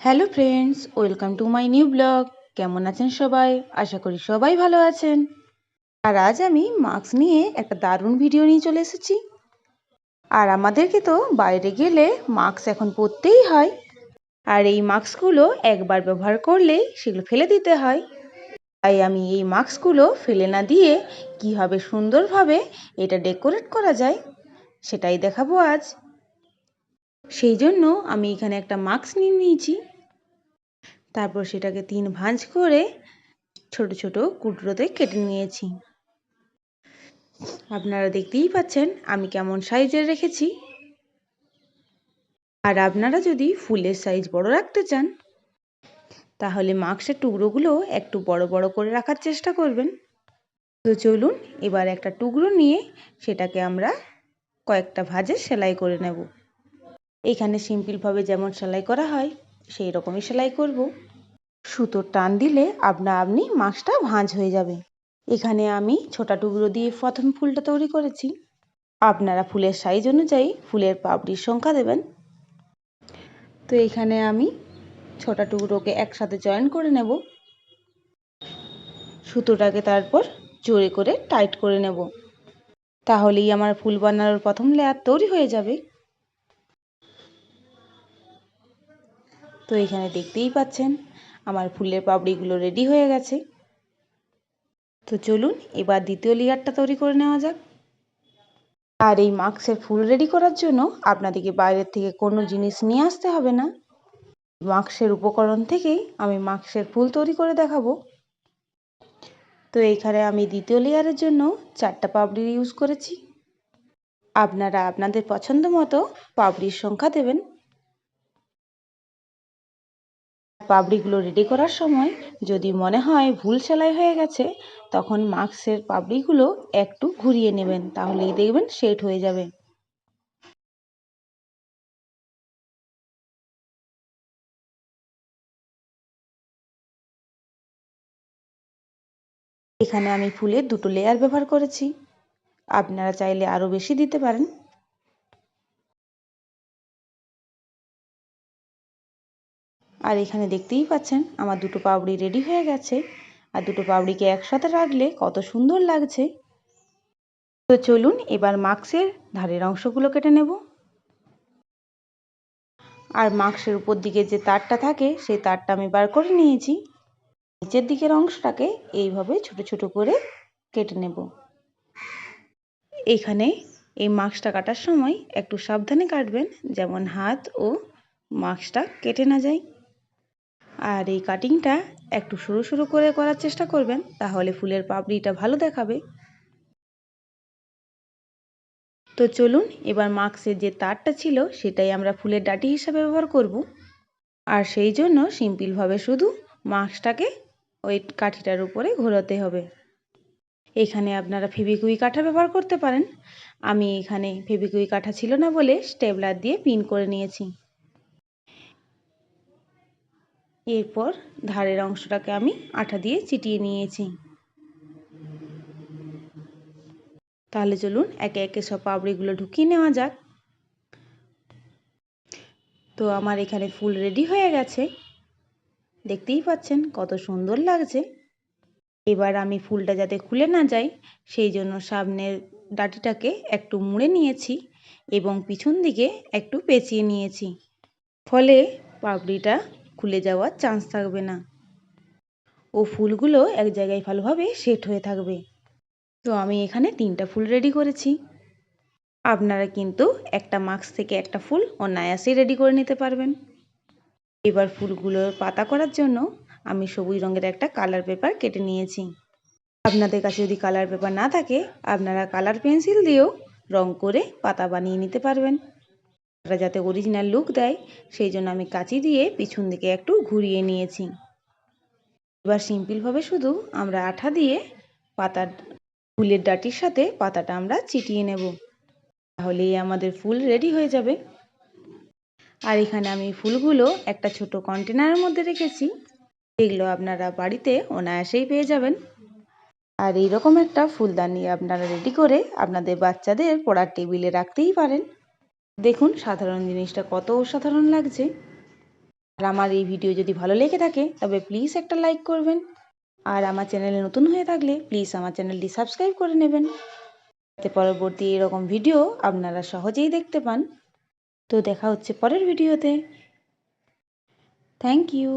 Hello friends, welcome to my new blog. কেমন আছেন সবাই? আশা করি সবাই ভালো আছেন। আর আজ আমি মাস্ক নিয়ে একটা দারুণ ভিডিও নিয়ে চলে এসেছি। আর আমাদেরকে তো বাইরে গেলে মাস্ক এখন পরতেই হয়। আর এই মাস্কগুলো একবার ব্যবহার করলেই সেগুলো ফেলে দিতে হয়। তাই আমি এই মাস্কগুলো ফেলে না দিয়ে কীভাবে সুন্দরভাবে এটা ডেকোরেট করা যায়, সেটাই দেখাবো আজ। সেই জন্য আমি এখানে একটা মাস্ক নিয়ে নিয়েছি। তারপর সেটাকে তিন ভাঁজ করে ছোট ছোট কুটরোতে কেটে নিয়েছি। আপনারা দেখতেই পাচ্ছেন আমি কেমন সাইজের রেখেছি। আর আপনারা যদি ফুলের সাইজ বড় রাখতে চান, তাহলে মাস্কের টুকরোগুলো একটু বড় বড় করে রাখার চেষ্টা করবেন। তো চলুন এবার একটা টুকরো নিয়ে সেটাকে আমরা কয়েকটা ভাজে সেলাই করে নেব। এখানে সিম্পলভাবে যেমন সেলাই করা হয় সেই রকমই সেলাই করব। সুতোর টান দিলে আপনা আপনি মাছটা ভাঁজ হয়ে যাবে। এখানে আমি ছোটা টুকরো দিয়ে প্রথম ফুলটা তৈরি করেছি। আপনারা ফুলের সাইজ অনুযায়ী ফুলের পাপড়ির সংখ্যা দেবেন। তো এখানে আমি ছোটা টুকরোকে একসাথে জয়েন করে নেব। সুতোটাকে তারপর জোরে করে টাইট করে নেব। তাহলেই আমার ফুল বানানোর প্রথম লেয়ার তৈরি হয়ে যাবে। তো এখানে দেখতেই পাচ্ছেন, আমার ফুলের পাপড়িগুলো রেডি হয়ে গেছে। তো চলুন, এবার দ্বিতীয় লেয়ারটা তৈরি করে নেওয়া যাক। আর এই মাস্কের ফুল রেডি করার জন্য আপনাদেরকে বাইরের থেকে কোনো জিনিস নিয়ে আসতে হবে না। মাস্কের উপকরণ থেকেই আমি মাস্কের ফুল তৈরি করে দেখাবো। তো এইখানে আমি দ্বিতীয় লেয়ারের জন্য চারটা পাপড়ি ইউজ করেছি। আপনারা আপনাদের পছন্দ মতো পাপড়ির সংখ্যা দেবেন। পাপড়িগুলো রেডি করার সময় যদি মনে হয় ভুল সেলাই হয়ে গেছে, তখন মাস্কের পাপড়িগুলো একটু ঘুরিয়ে নেবেন, তাহলেই দেখবেন সেট হয়ে যাবে। এখানে আমি ফুলের দুটো লেয়ার ব্যবহার করেছি। আপনারা চাইলে আরও বেশি দিতে পারেন। আর এখানে দেখতেই পাচ্ছেন আমার দুটো পাপড়ি রেডি হয়ে গেছে। আর দুটো পাপড়িকে একসাথে রাখলে কত সুন্দর লাগছে। তো চলুন এবার মাস্কের ধারের অংশগুলো কেটে নেব। আর মাস্কের উপর দিকে যে তারটা থাকে, সেই তারটা আমি বার করে নিয়েছি। নিচের দিকের অংশটাকে এইভাবে ছোট ছোট করে কেটে নেব। এখানে এই মাস্কটা কাটার সময় একটু সাবধানে কাটবেন, যেমন হাত ও মাস্কটা কেটে না যায়। আর এই কাটিংটা একটু সরু সরু করে করার চেষ্টা করবেন, তাহলে ফুলের পাপড়িটা ভালো দেখাবে। তো চলুন, এবার মাস্কের যে তারটা ছিল, সেটাই আমরা ফুলের ডাটি হিসাবে ব্যবহার করব। আর সেই জন্য সিম্পলভাবে শুধু মাস্কটাকে ওই কাঠিটার উপরে ঘোরাতে হবে। এখানে আপনারা ফেবিকুই কাঠা ব্যবহার করতে পারেন। আমি এখানে ফেবিকুই কাঠা ছিল না বলে স্টেবলার দিয়ে পিন করে নিয়েছি। এরপর ধারের অংশটাকে আমি আঠা দিয়ে চিটিয়ে নিয়েছি। তাহলে চলুন একে একে সব পাপড়িগুলো ঢুকিয়ে নেওয়া যাক। তো আমার এখানে ফুল রেডি হয়ে গেছে। দেখতেই পাচ্ছেন কত সুন্দর লাগছে। এবার আমি ফুলটা যাতে খুলে না যায়, সেই জন্য সামনের ডাটিটাকে একটু মুড়ে নিয়েছি এবং পিছন দিকে একটু পেঁচিয়ে নিয়েছি। ফলে পাপড়িটা খুলে যাওয়ার চান্স থাকবে না। ও ফুলগুলো এক জায়গায় ভালোভাবে সেট হয়ে থাকবে। তো আমি এখানে তিনটা ফুল রেডি করেছি। আপনারা কিন্তু একটা মাস্ক থেকে একটা ফুল অনায়াসেই রেডি করে নিতে পারবেন। এবার ফুলগুলোর পাতা করার জন্য আমি সবুজ রঙের একটা কালার পেপার কেটে নিয়েছি। আপনাদের কাছে যদি কালার পেপার না থাকে, আপনারা কালার পেন্সিল দিয়েও রং করে পাতা বানিয়ে নিতে পারবেন। পাতাটা যাতে অরিজিনাল লুক দেয়, সেই জন্য আমি কাঁচি দিয়ে পিছন দিকে একটু ঘুরিয়ে নিয়েছি। এবার সিম্পলভাবে শুধু আমরা আঠা দিয়ে পাতার, ফুলের ডাটির সাথে পাতাটা আমরা চিটিয়ে নেব। তাহলেই আমাদের ফুল রেডি হয়ে যাবে। আর এখানে আমি ফুলগুলো একটা ছোট কন্টেনারের মধ্যে রেখেছি। এগুলো আপনারা বাড়িতে অনায়াসেই পেয়ে যাবেন। আর এইরকম একটা ফুলদানি আপনারা রেডি করে আপনাদের বাচ্চাদের পড়ার টেবিলে রাখতেই পারেন। দেখুন সাধারণ জিনিসটা কত অসাধারণ লাগছে। আর আমার এই ভিডিও যদি ভালো লেগে থাকে, তবে প্লিজ একটা লাইক করবেন। আর আমার চ্যানেলে নতুন হয়ে থাকলে প্লিজ আমার চ্যানেলটি সাবস্ক্রাইব করে নেবেন। যাতে পরবর্তী এরকম ভিডিও আপনারা সহজেই দেখতে পান। তো দেখা হচ্ছে পরের ভিডিওতে। Thank you